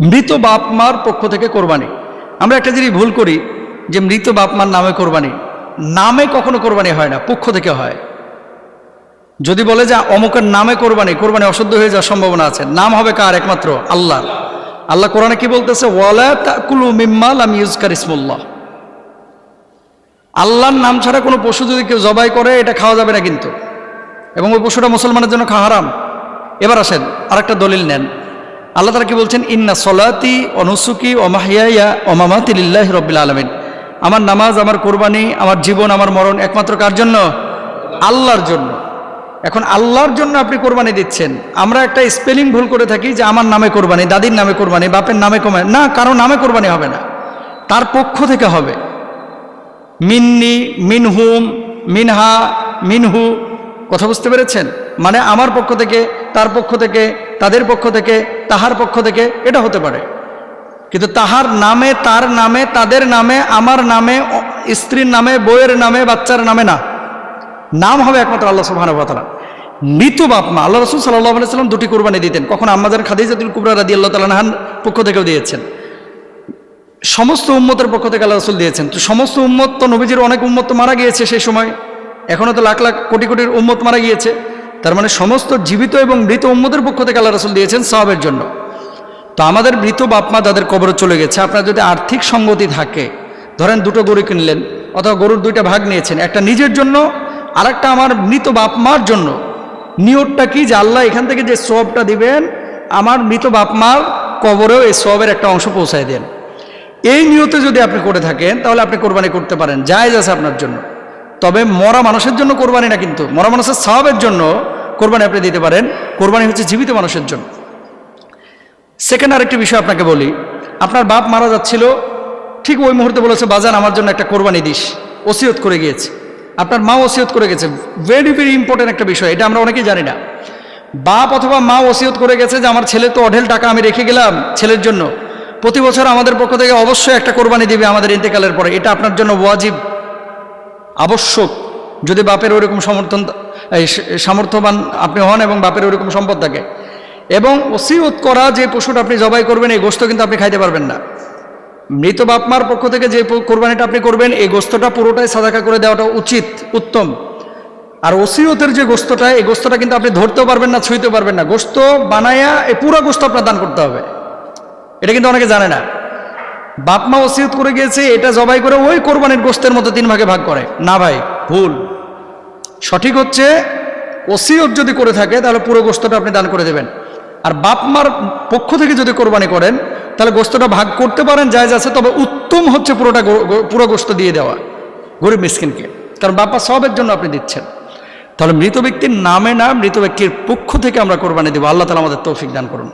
মৃত বাপ মার পক্ষ থেকে কোরবানি। আমরা একটা জিনিস ভুল করি যে মৃত বাপ মার নামে কোরবানি। নামে কখনো কোরবানি হয় না, পক্ষ থেকে হয়। যদি বলে যে অমুকের নামে কোরবানি কোরবানি অশুদ্ধ হয়ে যাওয়ার সম্ভাবনা আছে, নাম হবে কার? একমাত্র আল্লাহ। আল্লাহ কোরআনে কি বলতেছে? ওয়ালা মিম্মাল আমি আল্লাহর নাম ছাড়া কোনো পশু যদি কেউ জবাই করে, এটা খাওয়া যাবে না কিন্তু। এবং ওই পশুটা মুসলমানের জন্য খাওয়া হারাম। এবার আসেন, আরেকটা দলিল নেন। আল্লাহ তারা কি বলছেন? ইন্না সলাতি অনুসুকি অমাহিয়া অমামাতি লিল্লাহ রব্বিল আলমিন। আমার নামাজ, আমার কোরবানি, আমার জীবন, আমার মরণ একমাত্র কার জন্য? আল্লাহর জন্য। এখন আল্লাহর জন্য আপনি কোরবানি দিচ্ছেন। আমরা একটা স্পেলিং ভুল করে থাকি যে আমার নামে কোরবানি, দাদির নামে কোরবানি, বাপের নামে কমায় না, কারও নামে কোরবানি হবে না। তার পক্ষ থেকে হবে। মিন্নি, মিনহুম, মিনহা, মিনহু। কথা বুঝতে পেরেছেন? মানে আমার পক্ষ থেকে, তার পক্ষ থেকে তাদের পক্ষ থেকে, তাহার পক্ষ থেকে এটা হতে পারে। কিন্তু তাহার নামে, তার নামে, তাদের নামে, আমার নামে স্ত্রীর নামে বইয়ের নামে, বাচ্চার নামে না। নাম হবে একমাত্র আল্লাহ সুবাহানুভাতালা মৃত বাপ মা, আল্লাহ রসুল সাল্লাহ সাল্লাম দুটি কোরবানি দিতেন। কখন আমাদের খাদিজাতুল কুবরা রাদি আল্লাহ তালাহান পক্ষ থেকেও দিয়েছেন। সমস্ত উম্মতের পক্ষ থেকে আল্লাহ রসুল দিয়েছেন। তো সমস্ত উম্মত, তো নবীজির অনেক উম্মত মারা গিয়েছে সেই সময়। এখনও তো লাখ লাখ, কোটি কোটির উম্মত মারা গিয়েছে। তার মানে সমস্ত জীবিত এবং মৃত উম্মতের পক্ষ থেকে আল্লাহ রসুল দিয়েছেন সাহাবের জন্য। তো আমাদের মৃত বাপমা যাদের কবরে চলে গেছে, আপনার যদি আর্থিক সঙ্গতি থাকে, ধরেন দুটো গরু কিনলেন অথবা গরুর দুইটা ভাগ নিয়েছেন, একটা নিজের জন্য আর একটা আমার মৃত বাপমার জন্য। নিয়তটা কি যে আল্লাহ এখান থেকে যে সবটা দিবেন, আমার মৃত বাপমার কবরেও এই সবের একটা অংশ পৌঁছায় দেন। এই নিয়তে যদি আপনি করে থাকেন, তাহলে আপনি কোরবানি করতে পারেন। জায়েজ আছে আপনার জন্য। তবে মরা মানুষের জন্য কোরবানি না কিন্তু। মরা মানুষের সবের জন্য কোরবানি আপনি দিতে পারেন। কোরবানি হচ্ছে জীবিত মানুষের জন্য। সেকেন্ড আরেকটি বিষয় আপনাকে বলি। আপনার বাপ মারা যাচ্ছিল, ঠিক ওই মুহূর্তে বলেছে, বাজান, আমার জন্য একটা কোরবানি দিস। ওসিয়ত করে গিয়েছে। আপনার মা ওসিয়ত করে গেছে। ভেরি ভেরি ইম্পর্টেন্ট একটা বিষয়, এটা আমরা অনেকেই জানি না। বাপ অথবা মা ওসিয়ত করে গেছে যে, আমার ছেলে তো অঢেল টাকা আমি রেখে গেলাম ছেলের জন্য। প্রতি বছর আমাদের পক্ষ থেকে অবশ্যই একটা কোরবানি দিবে আমাদের ইন্তেকালের পরে। এটা আপনার জন্য ওয়াজিব। আবশ্যক। যদি বাপের ওইরকম সমর্থন সামর্থ্যবান আপনি হন এবং বাপের ওইরকম সম্পদ থাকে। এবং ওসিয়ত করা যে পশুটা আপনি জবাই করবেন, এই গোস্ত কিন্তু আপনি খাইতে পারবেন না। মৃত বাপমার পক্ষ থেকে যে কোরবানিটা আপনি করবেন, এই গোস্তটা পুরোটাই সাদাকা করে দেওয়াটা উচিত, উত্তম। আর ওসিয়তের যে গোস্তটা এই গোস্তটা কিন্তু আপনি ধরতেও পারবেন না, ছুঁইতেও পারবেন না। গোস্ত বানায়া, এই পুরো গোস্ত আপনার দান করতে হবে। এটা কিন্তু অনেকে জানে না। বাপমা ওসিয়ত করে গিয়েছে, এটা জবাই করে ওই কোরবানির গোস্তের মতো তিন ভাগে ভাগ করে। না ভাই, ভুল। সঠিক হচ্ছে, ওসিয়ত যদি করে থাকে, তাহলে পুরো গোস্তটা আপনি দান করে দেবেন। আর বাপ মার পক্ষ থেকে যদি কোরবানি করেন, তাহলে গোস্তটা ভাগ করতে পারেন জায়জ আছে, তবে উত্তম হচ্ছে পুরোটা পুরো গোস্ত দিয়ে দেওয়া, গরিব মিসকিনকে। কারণ বাপ্পা সবের জন্য আপনি দিচ্ছেন। তাহলে মৃত ব্যক্তির নামে না, মৃত ব্যক্তির পক্ষ থেকে আমরা কোরবানি দেবো। আল্লাহ তালা আমাদের তৌফিক দান করুন।